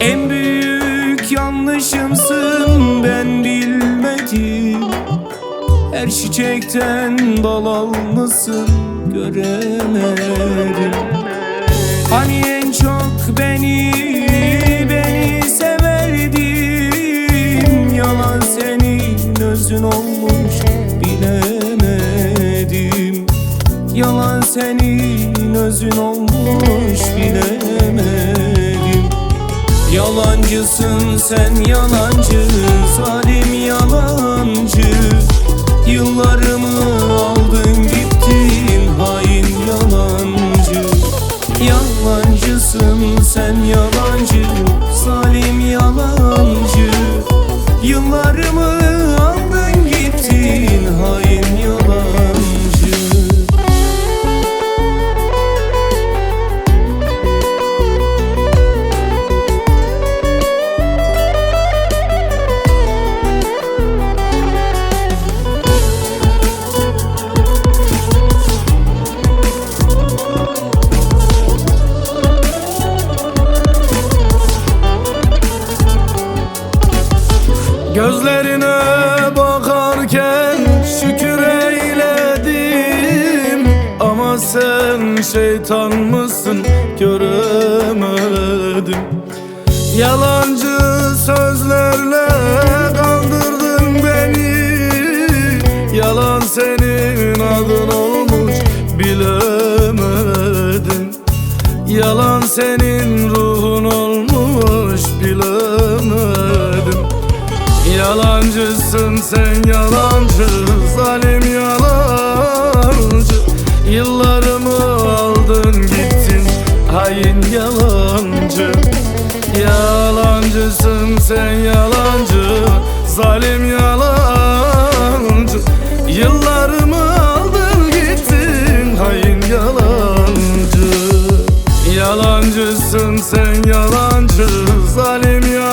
En büyük yanlışımsın ben bilmedim. Her çiçekten bal almışsın göremedim. Hani en çok beni, beni severdin? Yalan senin özün olmuş bilemedim. Yalan senin özün olmuş bilemedim Yalancısın sen yalancı Zalim yalancı. Yıllarımı aldın gittin Hain yalancı. Yalancısın sen yalancı Zalim yalancı. Yıllarımı aldın gittin Hain yalancı Gözlerine bakarken şükür eyledim. Ama sen şeytan mısın? Göremedim. Yalancı sözlerle kandırdın beni. Yalan senin adın olmuş bilemedim. Yalan senin ruhun olmuş bilemedim Yalancısın sen yalancı Zalim yalancı. Yıllarımı aldın gittin Hain yalancı. Yalancısın sen yalancı Zalim yalancı. Yıllarımı aldın gittin Hain yalancı. Yalancısın sen yalancı Zalim yalancı